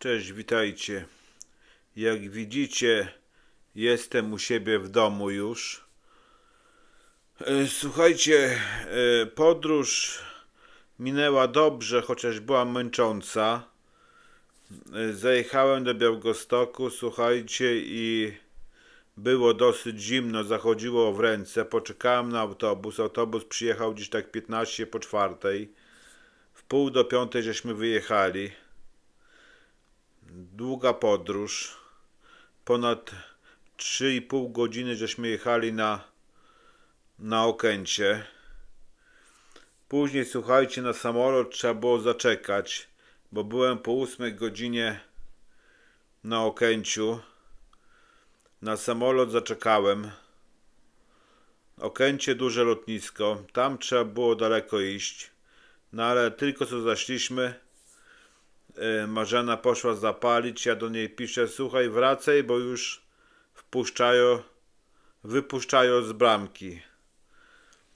Cześć, witajcie. Jak widzicie, jestem u siebie w domu już. E, Słuchajcie, e, podróż minęła dobrze, chociaż była męcząca. E, Zajechałem do Białegostoku, słuchajcie, i było dosyć zimno, zachodziło w ręce. Poczekałem na autobus. Autobus przyjechał gdzieś tak 15 po czwartej. W pół do piątej żeśmy wyjechali. Długa podróż. Ponad 3,5 godziny żeśmy jechali na, na Okęcie. Później, słuchajcie, na samolot trzeba było zaczekać, bo byłem po 8 godzinie na Okęciu. Na samolot zaczekałem. Okęcie duże lotnisko. Tam trzeba było daleko iść. No ale tylko co zaszliśmy, Marzena poszła zapalić, ja do niej piszę, słuchaj, wracaj, bo już wpuszczają, wypuszczają z bramki.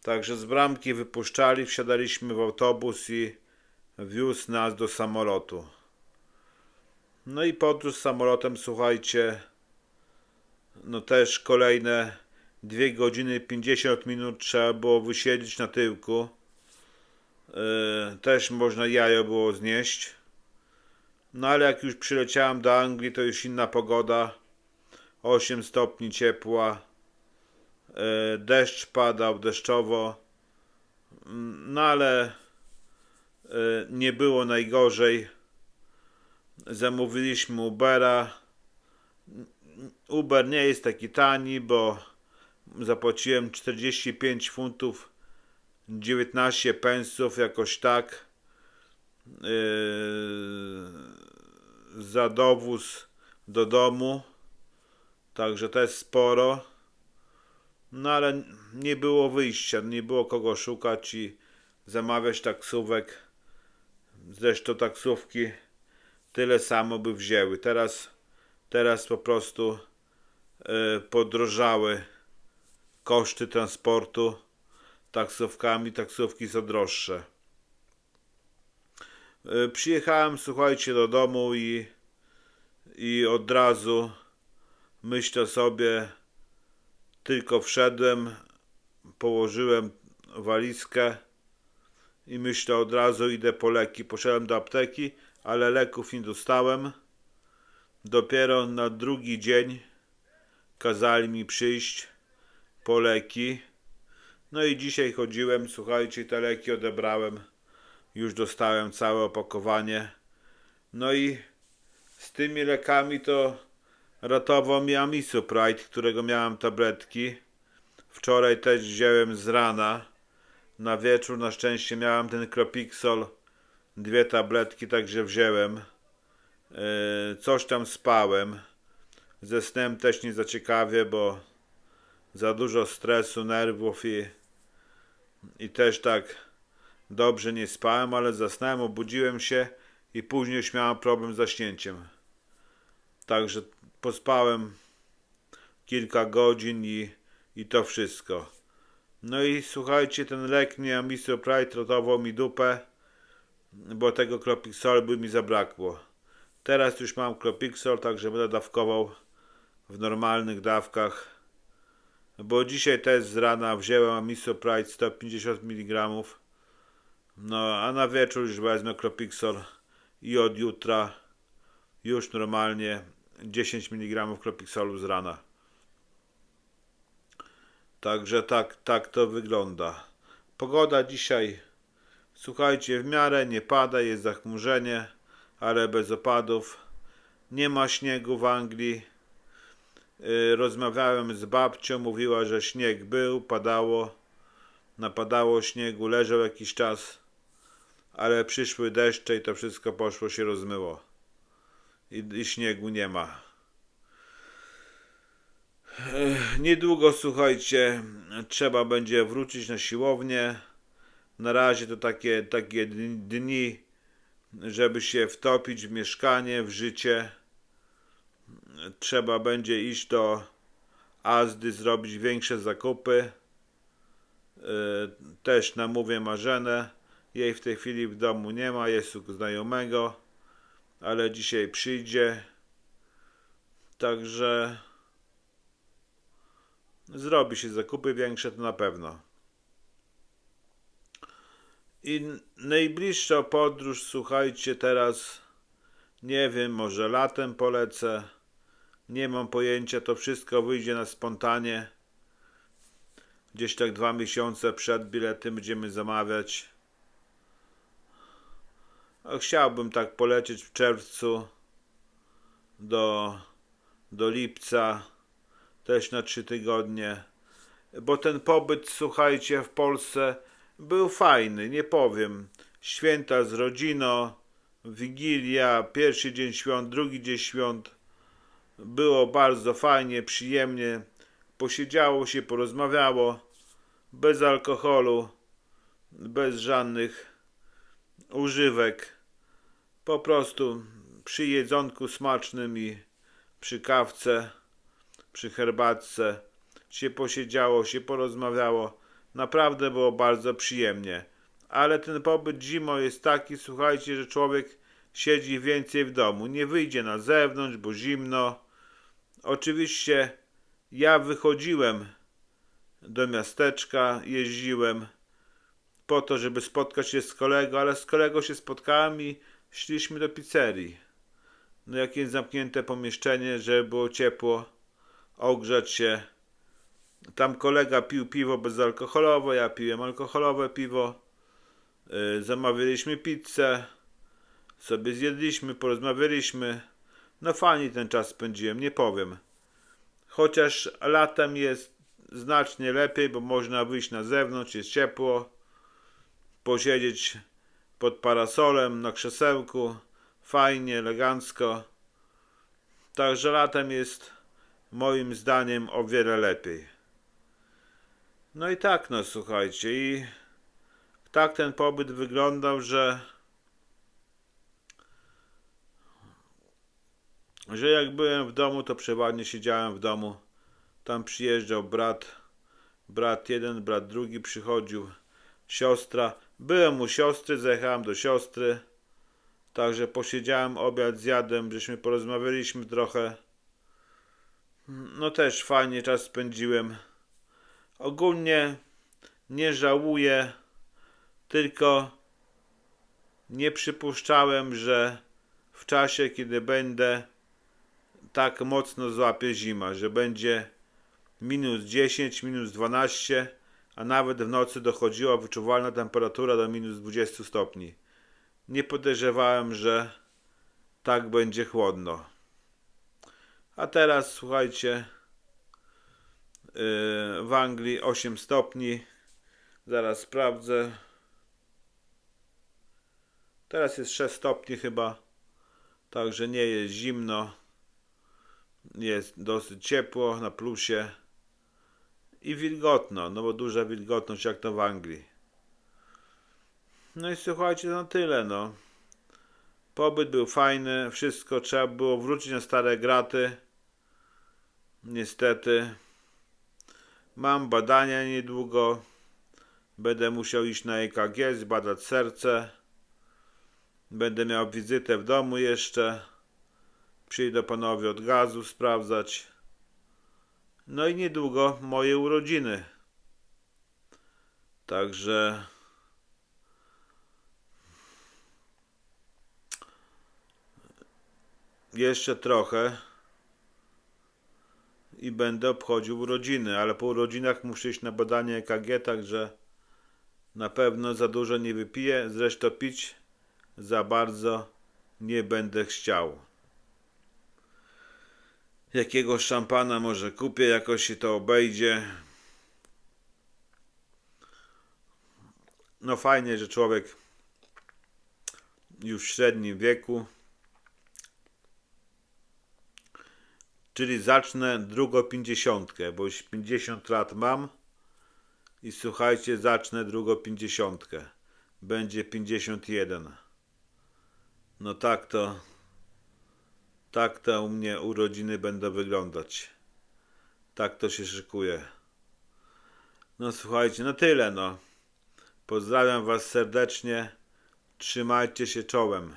Także z bramki wypuszczali, wsiadaliśmy w autobus i wiózł nas do samolotu. No i podróż samolotem, słuchajcie, no też kolejne 2 godziny 50 minut trzeba było wysiedzieć na tyłku. Yy, też można jajo było znieść. No ale jak już przyleciałem do Anglii, to już inna pogoda. 8 stopni ciepła. Yy, deszcz padał, deszczowo. No ale yy, nie było najgorzej. Zamówiliśmy Ubera. Uber nie jest taki tani, bo zapłaciłem 45 funtów 19 pensów, jakoś tak. Yy, za dowóz do domu. Także to jest sporo. No ale nie było wyjścia, nie było kogo szukać i zamawiać taksówek. Zresztą taksówki tyle samo by wzięły. Teraz, teraz po prostu yy, podrożały koszty transportu taksówkami, taksówki są droższe. Y, Przyjechałem, słuchajcie, do domu i, i od razu myślę sobie, tylko wszedłem, położyłem walizkę i myślę od razu idę po leki. Poszedłem do apteki, ale leków nie dostałem. Dopiero na drugi dzień kazali mi przyjść po leki. No i dzisiaj chodziłem, słuchajcie, te leki odebrałem. Już dostałem całe opakowanie. No i z tymi lekami to ratował mi Amisopride, którego miałem tabletki. Wczoraj też wziąłem z rana. Na wieczór na szczęście miałem ten Cropixol. Dwie tabletki, także wziąłem. Yy, coś tam spałem. Ze snem też nie za ciekawie, bo za dużo stresu, nerwów i, i też tak dobrze nie spałem, ale zasnąłem, obudziłem się i później już miałem problem z zaśnięciem. Także pospałem kilka godzin i, i to wszystko. No i słuchajcie, ten lek mnie Amisopride ratował mi dupę, bo tego Clopixol by mi zabrakło. Teraz już mam Clopixol, także będę dawkował w normalnych dawkach bo dzisiaj też z rana wziąłem Amisopride 150 mg. No, a na wieczór już wezmę Clopixol i od jutra już normalnie 10 mg Clopixolu z rana. Także tak, tak to wygląda. Pogoda dzisiaj, słuchajcie, w miarę nie pada, jest zachmurzenie, ale bez opadów. Nie ma śniegu w Anglii. Y, Rozmawiałem z babcią, mówiła, że śnieg był, padało, napadało śniegu, leżał jakiś czas, ale przyszły deszcze i to wszystko poszło się rozmyło. I, i śniegu nie ma. Niedługo, słuchajcie, trzeba będzie wrócić na siłownię. Na razie to takie, takie dni- żeby się wtopić w mieszkanie, w życie trzeba będzie iść do Azdy, zrobić większe zakupy. Też namówię Marzenę. Jej w tej chwili w domu nie ma, jest u znajomego. ale dzisiaj przyjdzie. Także zrobi się zakupy większe, to na pewno. I najbliższa podróż, słuchajcie, teraz nie wiem, może latem polecę. Nie mam pojęcia, to wszystko wyjdzie na spontanie. Gdzieś tak dwa miesiące przed biletem będziemy zamawiać. Chciałbym tak polecieć w czerwcu do, do lipca, też na trzy tygodnie. Bo ten pobyt, słuchajcie, w Polsce był fajny, nie powiem. Święta z rodziną, Wigilia, pierwszy dzień świąt, drugi dzień świąt. Było bardzo fajnie, przyjemnie. Posiedziało się, porozmawiało. Bez alkoholu, bez żadnych używek. Po prostu przy jedzonku smacznym i przy kawce, przy herbatce się posiedziało, się porozmawiało. Naprawdę było bardzo przyjemnie. Ale ten pobyt zimą jest taki, słuchajcie, że człowiek siedzi więcej w domu. Nie wyjdzie na zewnątrz, bo zimno. Oczywiście ja wychodziłem do miasteczka, jeździłem po to, żeby spotkać się z kolegą, ale z kolegą się spotkałem i szliśmy do pizzerii. No jakieś zamknięte pomieszczenie, żeby było ciepło, ogrzać się. Tam kolega pił piwo bezalkoholowe, ja piłem alkoholowe piwo. Yy, zamawialiśmy pizzę, sobie zjedliśmy, porozmawialiśmy. No fajnie ten czas spędziłem, nie powiem. Chociaż latem jest znacznie lepiej, bo można wyjść na zewnątrz, jest ciepło, posiedzieć pod parasolem, na krzesełku, fajnie, elegancko. Także latem jest moim zdaniem o wiele lepiej. No i tak, no słuchajcie, i tak ten pobyt wyglądał, że że jak byłem w domu, to przeważnie siedziałem w domu. Tam przyjeżdżał brat, brat jeden, brat drugi przychodził, siostra. Byłem u siostry, zajechałem do siostry. Także posiedziałem, obiad zjadłem, żeśmy porozmawialiśmy trochę. No też fajnie czas spędziłem. Ogólnie nie żałuję, tylko nie przypuszczałem, że w czasie, kiedy będę tak mocno złapie zima, że będzie minus 10, minus 12, a nawet w nocy dochodziła wyczuwalna temperatura do minus 20 stopni. Nie podejrzewałem, że tak będzie chłodno. A teraz słuchajcie, yy, w Anglii 8 stopni. Zaraz sprawdzę. Teraz jest 6 stopni chyba, także nie jest zimno. Jest dosyć ciepło na plusie i wilgotno, no bo duża wilgotność jak to w Anglii. No i słuchajcie, no tyle, no. Pobyt był fajny, wszystko trzeba było wrócić na stare graty. Niestety. Mam badania niedługo. Będę musiał iść na EKG, zbadać serce. Będę miał wizytę w domu jeszcze. Przyjdę panowie od gazu sprawdzać. No i niedługo moje urodziny. Także jeszcze trochę i będę obchodził urodziny, ale po urodzinach muszę iść na badanie EKG, także na pewno za dużo nie wypiję, zresztą pić za bardzo nie będę chciał. Jakiegoś szampana może kupię, jakoś się to obejdzie. No fajnie, że człowiek już w średnim wieku, czyli zacznę drugą pięćdziesiątkę, bo już 50 lat mam i słuchajcie, zacznę drugą pięćdziesiątkę. Będzie 51. No tak to tak to u mnie urodziny będą wyglądać. Tak to się szykuje. No słuchajcie, no tyle no. Pozdrawiam was serdecznie. Trzymajcie się czołem.